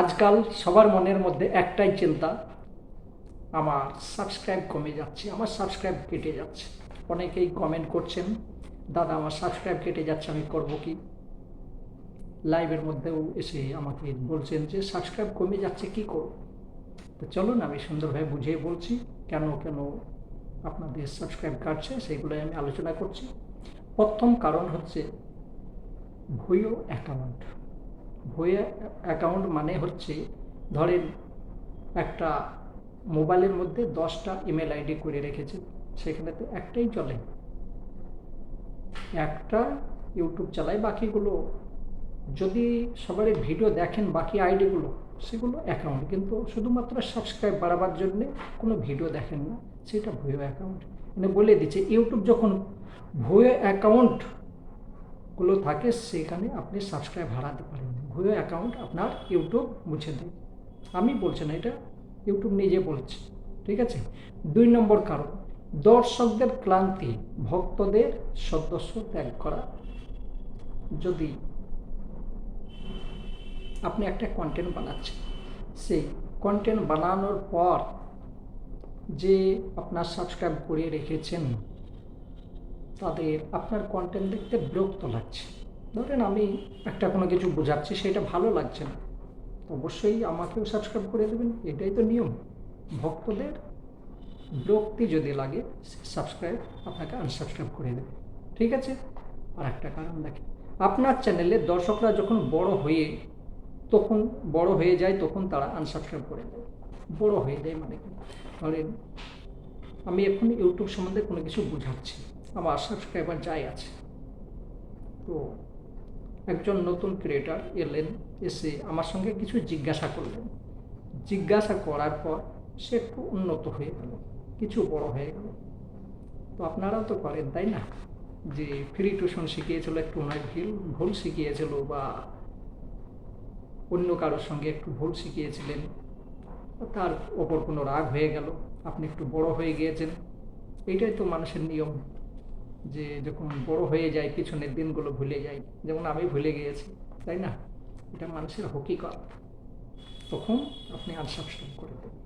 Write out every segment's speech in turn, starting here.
আজকাল সবার মনের মধ্যে একটাই চিন্তা, আমার সাবস্ক্রাইব কমে যাচ্ছে, আমার সাবস্ক্রাইব কেটে যাচ্ছে। অনেকেই কমেন্ট করছেন, দাদা, আমার সাবস্ক্রাইব কেটে যাচ্ছে, আমি করব কি? লাইভের মধ্যেও এসে আমাকে বলছেন যে সাবস্ক্রাইব কমে যাচ্ছে, কি করব? তো চলুন, আমি সুন্দরভাবে বুঝিয়ে বলছি, কেন কেন আপনাদের সাবস্ক্রাইব কাটছে সেগুলো আমি আলোচনা করছি। প্রথম কারণ হচ্ছে ভুয়ো অ্যাকাউন্ট ভুয়ো অ্যাকাউন্ট মানে হচ্ছে ধরেন একটা মোবাইলের মধ্যে দশটা ইমেল আইডি করে রেখেছে সেখানে তো একটাই চলে। একটা ইউটিউব চালায়, বাকিগুলো যদি সবারই ভিডিও দেখেন বাকি আইডিগুলো সেগুলো অ্যাকাউন্ট কিন্তু শুধুমাত্র সাবস্ক্রাইব বাড়াবার জন্যে কোনো ভিডিও দেখেন না, সেটা ভুয়ো অ্যাকাউন্ট মানে বলে দিচ্ছে ইউটিউব যখন ভুয়ো অ্যাকাউন্টগুলো থাকে, সেখানে আপনি সাবস্ক্রাইব হারাতে পারেন। ভুয়ো অ্যাকাউন্ট আপনার ইউটিউব মুছে দেয়। আমি বলছি না, এটা ইউটিউব নিজে বলছে, ঠিক আছে? দুই নম্বর কারণ, দর্শকদের ক্লান্তি, ভক্তদের সদস্য ত্যাগ করা। যদি আপনি একটা কন্টেন্ট বানাচ্ছেন, সেই কন্টেন্ট বানানোর পর যে আপনার সাবস্ক্রাইব করে রেখেছেন তাদের আপনার কন্টেন্ট দেখতে বিরক্ত লাগছে। ধরেন আমি একটা কোনো কিছু বোঝাচ্ছি, সেটা ভালো লাগছে না। অবশ্যই আমাকেও সাবস্ক্রাইব করে দেবেন, এটাই তো নিয়ম। ভক্তদের বিরক্তি যদি লাগে সাবস্ক্রাইব আপনাকে আনসাবস্ক্রাইব করে দেবে। ঠিক আছে? আর একটা কারণ দেখেন, আপনার চ্যানেলে দর্শকরা যখন বড় হয়ে, তখন বড় হয়ে যায়, তখন তারা আনসাবস্ক্রাইব করে দেয়। বড় হয়ে যায় মানে কি? ধরেন, আমি এখন ইউটিউব সম্বন্ধে কোনো কিছু বোঝাচ্ছি আমার সাবস্ক্রাইবার যাই আছে। তো একজন নতুন ক্রিয়েটার এলেন, এসে আমার সঙ্গে কিছু জিজ্ঞাসা করলেন। জিজ্ঞাসা করার পর সে একটু উন্নত হয়ে গেল, কিছু বড় হয়ে গেল। তো আপনারাও তো করেন, তাই না? যে ফ্রি টিউশন শিখিয়েছিল, একটু নয় ভুল ভুল শিখিয়েছিল বা অন্য কারোর সঙ্গে একটু ভুল শিখিয়েছিলেন, তার ওপর কোনো রাগ হয়ে গেল। আপনি একটু বড় হয়ে গিয়েছেন। এইটাই তো মানুষের নিয়ম। যে যখন বড় হয়ে যায়, পিছনের দিনগুলো ভুলে যায়, যেমন আমি ভুলে গিয়েছি, তাই না? এটা মানুষের হকিকত। তখন আপনি আর আনসাবস্ক্রাইব করে দেবেন।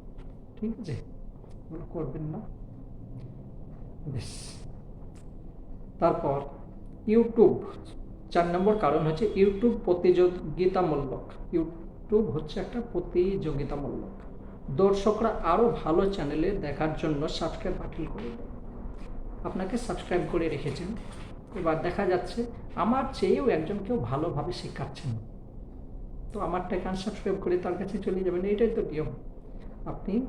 ঠিক আছে? এগুলো করবেন না। বেশ। তারপর ইউটিউব চার নম্বর কারণ হচ্ছে ইউটিউব প্রতিযোগিতামূলক। ইউটিউব হচ্ছে একটা প্রতিযোগিতামূলক। দর্শকরা আরও ভালো চ্যানেলে দেখার জন্য সাবস্ক্রাইব বাতিল করে দেয়। আপনাকে সাবস্ক্রাইব করে রেখেছেন। এবার দেখা যাচ্ছে, আমার চেয়েও একজন কেউ ভালোভাবে শেখাচ্ছেন। তো আমারটাকে আনসাবস্ক্রাইব করে তার কাছে চলে যাবেন। এইটাই তো নিয়ম। আপনি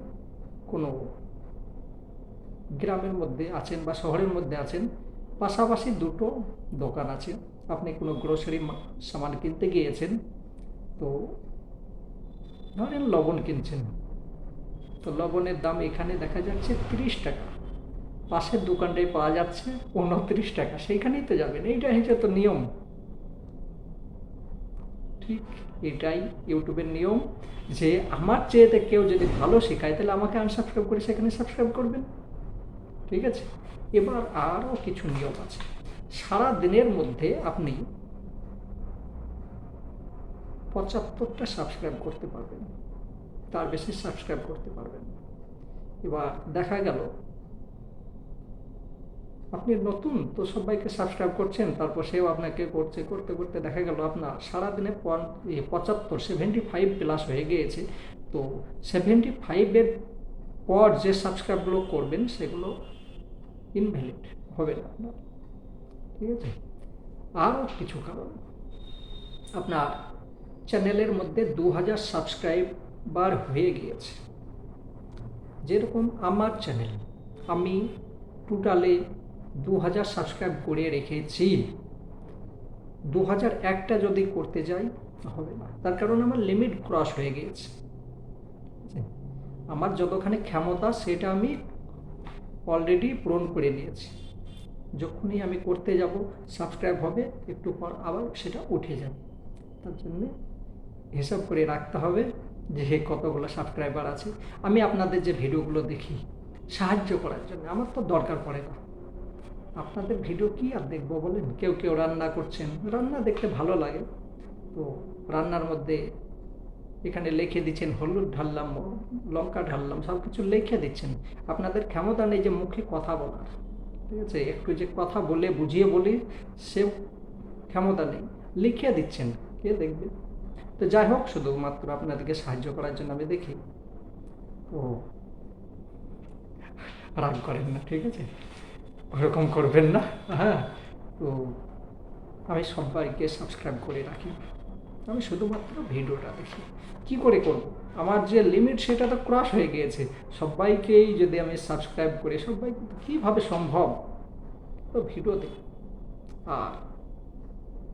কোনো গ্রামের মধ্যে আছেন বা শহরের মধ্যে আছেন, পাশাপাশি দুটো দোকান আছে। আপনি কোনো গ্রোসারি সামান কিনতে গিয়েছেন, তো ধরেন লবণ কিনছেন। তো লবণের দাম এখানে দেখা যাচ্ছে তিরিশ টাকা। পাশের দোকানটাই পাওয়া যাচ্ছে উনত্রিশ টাকা। সেইখানেই তো যাবেন। এইটা হচ্ছে তো নিয়ম। ঠিক এটাই ইউটিউবের নিয়ম। যে আমার চেয়েতে কেউ যদি ভালো শেখায়, তাহলে আমাকে আনসাবস্ক্রাইব করে সেখানে সাবস্ক্রাইব করবেন। ঠিক আছে? এবার আরও কিছু নিয়ম আছে। সারা দিনের মধ্যে আপনি পঁচাত্তরটা সাবস্ক্রাইব করতে পারবেন। তার বেশি সাবস্ক্রাইব করতে পারবেন। এবার দেখা গেল আপনি নতুন তো সবাইকে সাবস্ক্রাইব করছেন, তারপর সেও আপনাকে করছে, করতে করতে দেখা গেল আপনার সারাদিনে পঁচাত্তর সেভেন্টি ফাইভ প্লাস হয়ে গিয়েছে। তো সেভেন্টি ফাইভের পর যে সাবস্ক্রাইবগুলো করবেন, সেগুলো ইনভ্যালিড হবে না আপনার। ঠিক আছে? আরও কিছু কারণ। আপনার চ্যানেলের মধ্যে দু হাজার সাবস্ক্রাইবার হয়ে গিয়েছে। যেরকম আমার চ্যানেল, আমি টোটালে দু হাজার সাবস্ক্রাইব করে রেখেছি। দু হাজার একটা যদি করতে যাই হবে না। তার কারণ আমার লিমিট ক্রস হয়ে গিয়েছে। আমার যতখানি ক্ষমতা, সেটা আমি অলরেডি পূরণ করে নিয়েছি। যখনই আমি করতে যাব সাবস্ক্রাইব হবে, একটু পর আবার সেটা উঠে যাবে। তার জন্য হিসাব করে রাখতে হবে যে কতগুলো সাবস্ক্রাইবার আছে। আমি আপনাদের যে ভিডিওগুলো দেখি, সাহায্য করার জন্য। আমার তো দরকার পড়ে না। আপনাদের ভিডিও কি আর দেখব বলেন? কেউ কেউ রান্না করছেন। রান্না দেখতে ভালো লাগে। তো রান্নার মধ্যে এখানে লিখে দিচ্ছেন, হলুদ ঢাললাম, লঙ্কা ঢাললাম সব কিছু লিখে দিচ্ছেন। আপনাদের ক্ষমতা নেই যে মুখে কথা বলার। ঠিক আছে? একটু যে কথা বলে, বুঝিয়ে বলি, সে ক্ষমতা নেই। লিখে দিচ্ছেন। কে দেখবে? তো যাই হোক, শুধুমাত্র আপনাদেরকে সাহায্য করার জন্য আমি দেখি। ও, রাগ করেন না, ঠিক আছে? ওরকম করবেন না। হ্যাঁ। তো আমি সবাইকে সাবস্ক্রাইব করে রাখি। আমি শুধুমাত্র ভিডিওটা দেখি। কি করে করব? আমার যে লিমিট সেটা তো ক্রস হয়ে গিয়েছে। সবাইকেই যদি আমি সাবস্ক্রাইব করি, সবাই কীভাবে সম্ভব? তো ভিডিও দেখি আর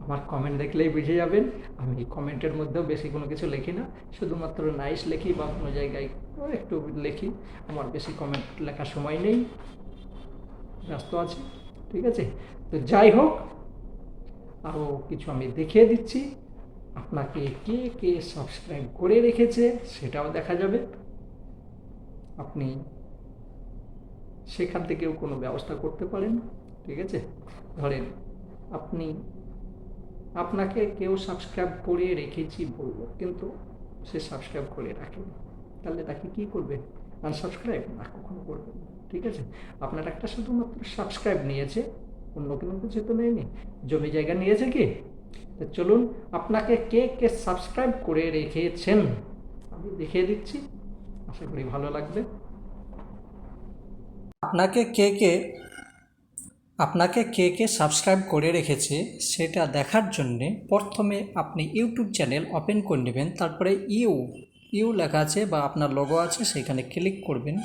আমার কমেন্ট দেখলেই বুঝে যাবেন। আমি কমেন্টের মধ্যেও বেশি কোনো কিছু লিখি না। শুধুমাত্র নাইস লিখি বা কোনো জায়গায় একটু লিখি। আমার বেশি কমেন্ট লেখার সময় নেই। ব্যস্ত আছি, ঠিক আছে? তো যাই হোক, আরও কিছু আমি দেখিয়ে দিচ্ছি। আপনাকে কে কে সাবস্ক্রাইব করে রেখেছে সেটাও দেখা যাবে। আপনি সেখান থেকেও কোনো ব্যবস্থা করতে পারেন, ঠিক আছে? ধরেন, আপনি, আপনাকে কেউ সাবস্ক্রাইব করে রেখেছি বলব কিন্তু সে সাবস্ক্রাইব করে রাখেনি। তাহলে তাকে কী করবে আনসাবস্ক্রাইব? না, কখনো করবেন না। ঠিক আছে? আপনার একটা শুধুমাত্র সাবস্ক্রাইব নিয়েছে। অন্য কোনো কিছু তো নেয়নি জমি জায়গা নিয়েছে কি? তো চলুন, আপনাকে কে কে সাবস্ক্রাইব করে রেখেছেন? আমি দেখিয়ে দিচ্ছি। আশা করি ভালো লাগবে। আপনাকে কে কে, আপনাকে কে কে সাবস্ক্রাইব করে রেখেছে সেটা দেখার জন্যে প্রথমে আপনি ইউটিউব চ্যানেল ওপেন করে নেবেন। তারপরে ইউ ইউ লেখা আছে বা আপনার লোগো আছে, সেখানে ক্লিক করবেন।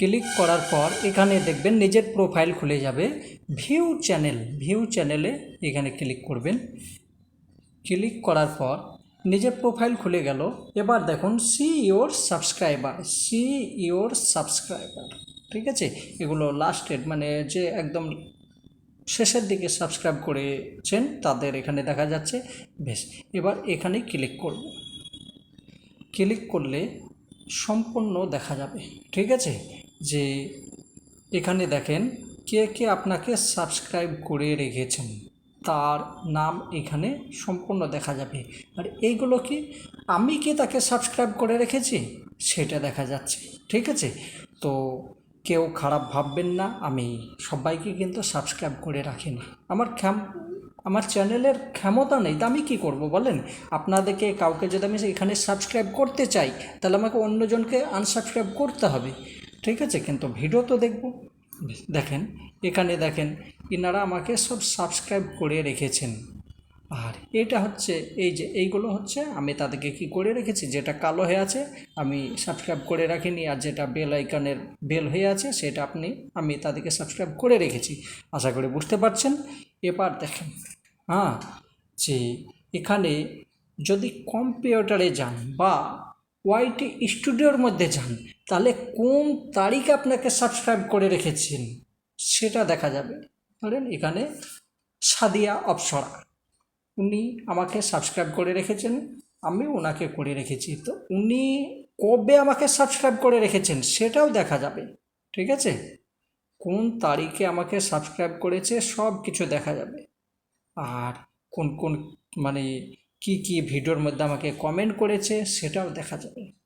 ক্লিক করার পর এখানে দেখবেন নিজের প্রোফাইল খুলে যাবে। ভিউ চ্যানেল ভিউ চ্যানেলে এখানে ক্লিক করবেন। ক্লিক করার পর নিজের প্রোফাইল খুলে গেল। এবার দেখুন see your subscriber see your subscriber ঠিক আছে? এগুলো লাস্টেড মানে যে একদম শেষের দিকে সাবস্ক্রাইব করেছেন, তাদের এখানে দেখা যাচ্ছে। বেশ, এবার এখানে ক্লিক করব। ক্লিক করলে সম্পূর্ণ দেখা যাবে। ঠিক আছে? যে এখানে দেখেন কে কে আপনাকে সাবস্ক্রাইব করে রেখেছেন, তার নাম এখানে সম্পূর্ণ দেখা যাবে। আর এইগুলো কি আমি কি তাকে সাবস্ক্রাইব করে রেখেছি? সেটা দেখা যাচ্ছে, ঠিক আছে? তো কেউ খারাপ ভাববেন না, আমি সবাইকে কিন্তু সাবস্ক্রাইব করে রাখিনি আমার ক্ষম, আমার চ্যানেলের ক্ষমতা নেই, তা আমি কী করব বলেন? আপনাদেরকে, কাউকে যদি আমি এখানে সাবস্ক্রাইব করতে চাই, তাহলে আমাকে অন্যজনকে আনসাবস্ক্রাইব করতে হবে। ঠিক আছে, কিন্তু ভিডিও তো দেখব। দেখেন, এখানে দেখেন, ইনারা আমাকে সব সাবস্ক্রাইব করে রেখেছেন। আর এটা হচ্ছে, এই যে, এইগুলো হচ্ছে, আমি তাদেরকে কি করে রেখেছি? যেটা কালো হয়ে আছে, আমি সাবস্ক্রাইব করে রাখিনি, আর যেটা বেল আইকনের বেল হয়ে আছে, সেটা আপনি, আমি তাদেরকে সাবস্ক্রাইব করে রেখেছি। আশা করি বুঝতে পারছেন। এবার দেখেন হ্যাঁ যে এখানে যদি কম্পিউটারে যান বা ওয়াইটি স্টুডিওর মধ্যে যান তাহলে কোন তারিখে আপনাকে সাবস্ক্রাইব করে রেখেছেন? সেটা দেখা যাবে। ধরেন এখানে সাদিয়া অপসরা। উনি আমাকে সাবস্ক্রাইব করে রেখেছেন, আমি ওনাকে করে রেখেছি। তো উনি কবে আমাকে সাবস্ক্রাইব করে রেখেছেন সেটাও দেখা যাবে। ঠিক আছে? কোন তারিখে আমাকে সাবস্ক্রাইব করেছে সব কিছু দেখা যাবে। আর কোন কোন মানে কি কি ভিডিওর মধ্যে আমাকে কমেন্ট করেছে সেটাও দেখা যাবে।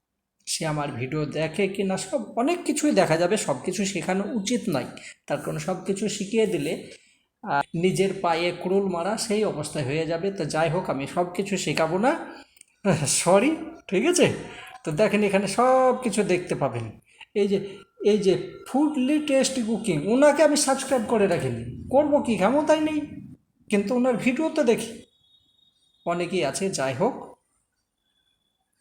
সে আমার ভিডিও দেখে কি না সব অনেক কিছুই দেখা যাবে, সব কিছু শেখানো উচিত নয়। তার কারণ সব কিছু শিখিয়ে দিলে নিজের পায়ে ক্রুল মারা সেই অবস্থায় হয়ে যাবে। তো যাই হোক, আমি সব কিছু শেখাবো না। সরি ঠিক আছে? তো দেখেন এখানে সব কিছু দেখতে পাবেন। এই যে এই যে ফুডলি টেস্ট কুকিং ওনাকে আমি সাবস্ক্রাইব করে রাখিনি। করব কি? ক্ষমতাই নেই। কিন্তু ওনার ভিডিও তো দেখি। অনেকেই আছে, যাই হোক।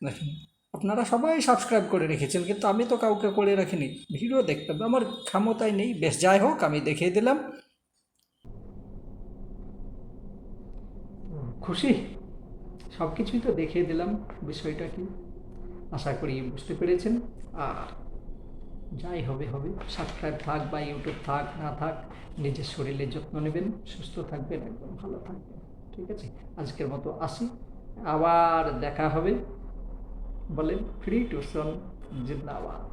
দেখেন। আপনারা সবাই সাবস্ক্রাইব করে রেখেছেন, কিন্তু আমি তো কাউকে করে রাখিনি। ভিডিও দেখতে হবে, আমার ক্ষমতায় নেই। বেশ, যাই হোক, আমি দেখিয়ে দিলাম। খুশি? সব কিছুই তো দেখিয়ে দিলাম, বিষয়টা কি? আশা করি বুঝতে পেরেছেন। আর যাই হবে হবে। সাবস্ক্রাইব থাক বা ইউটিউব থাক, না থাক, নিজের শরীরের যত্ন নেবেন, সুস্থ থাকবেন, একদম ভালো থাকবেন। ঠিক আছে? আজকের মতো আসি। আবার দেখা হবে। বলেন ফ্রি টিউশন জিন্দাবাদ